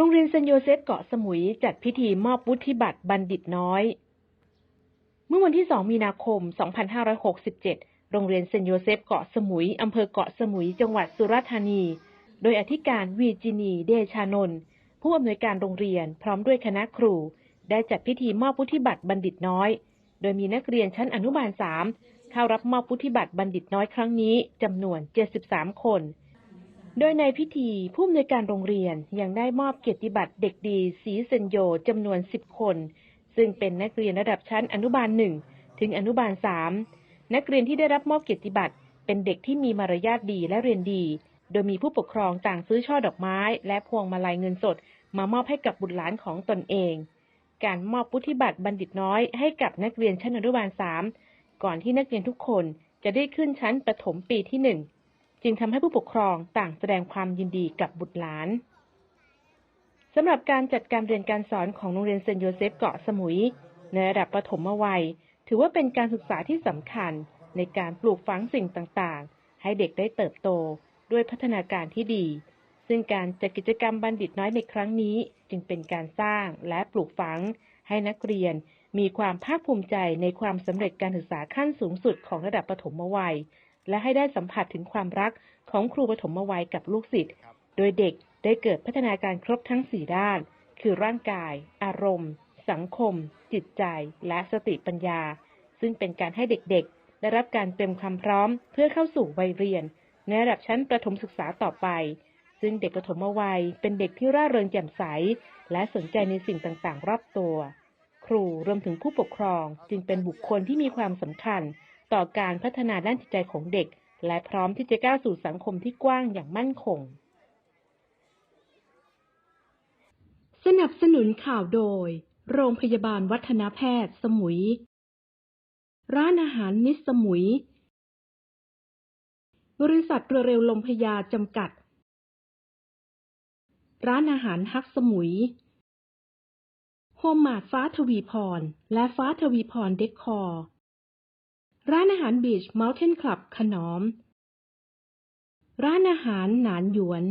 โรงเรียนเซนโยเซฟเกาะสมุยจัดพิธีมอบวุฒิบัตรบัณฑิตน้อย เมื่อวันที่ 2 มีนาคม 2567 โรงเรียนเซนโยเซฟเกาะสมุยอำเภอเกาะสมุย จังหวัดสุราษฎร์ธานี โดยอธิการวีจินี เดชานนท์ผู้อำนวยการโรงเรียนพร้อมด้วยคณะครู ได้จัดพิธีมอบวุฒิบัตรบัณฑิตน้อย โดยมีนักเรียนชั้นอนุบาล 3 เข้ารับมอบวุฒิบัตรบัณฑิตน้อยครั้งนี้จำนวน 73 คน โดยในพิธีผู้อำนวยการโรงเรียนยังได้มอบเกียรติบัตรเด็กดีสีเซนโยจำนวน 10 คน ซึ่งเป็นนักเรียนระดับชั้นอนุบาล1ถึงอนุบาล3นักเรียนที่ได้รับมอบเกียรติบัตรเป็นเด็กที่มีมารยาทดีและเรียนดี โดยมีผู้ปกครองต่างซื้อช่อดอกไม้ และพวงมาลัยเงินสด มามอบให้กับบุตรหลานของตนเอง การมอบวุฒิบัตรบัณฑิตน้อยให้กับนักเรียนชั้นอนุบาล3ก่อนที่นักเรียนทุกคนจะได้ขึ้นชั้นประถมปีที่1 จึงทำให้ผู้ปกครองต่างแสดงความยินดีกับบุตรหลานสำหรับการจัดการเรียนการสอนของโรงเรียนเซนโยเซฟเกาะสมุย ในระดับประถมวัย ถือว่าเป็นการศึกษาที่สำคัญในการปลูกฝังสิ่งต่างๆ ให้เด็กได้เติบโตด้วยพัฒนาการที่ดี ซึ่งการจัดกิจกรรมบัณฑิตน้อยในครั้งนี้ จึงเป็นการสร้างและปลูกฝัง ให้นักเรียนมีความภาคภูมิใจในความสำเร็จการศึกษาขั้นสูงสุดของระดับประถมวัย และให้ได้สัมผัสถึงความรักของครูปฐมวัยกับลูกศิษย์ โดยเด็กได้เกิดพัฒนาการครบทั้ง 4 ด้าน คือร่างกาย อารมณ์ สังคม จิตใจ และสติปัญญา ซึ่งเป็นการให้เด็กๆ ได้รับการเตรียมความพร้อมเพื่อเข้าสู่วัยเรียน ในระดับชั้นประถมศึกษาต่อไป ซึ่งเด็กประถมวัยเป็นเด็กที่ร่าเริงแจ่มใส และสนใจในสิ่งต่างๆ รอบตัว ครูรวมถึงผู้ปกครองจึงเป็นบุคคลที่มีความสำคัญ ต่อการพัฒนาด้านจิตใจของเด็ก และพร้อมที่จะก้าวสู่สังคมที่กว้างอย่างมั่นคง สนับสนุนข่าวโดย โรงพยาบาลวัฒนแพทย์ สมุย ร้านอาหารนิสสมุย บริษัทเรือเร็วลมพยาจำกัด ร้านอาหารฮักสมุยโฮมมาดฟ้าทวีพร และฟ้าทวีพรเดคคอร์ ร้านอาหารบีชเมลเทนคลับขนอม ร้านอาหารหนานหยวน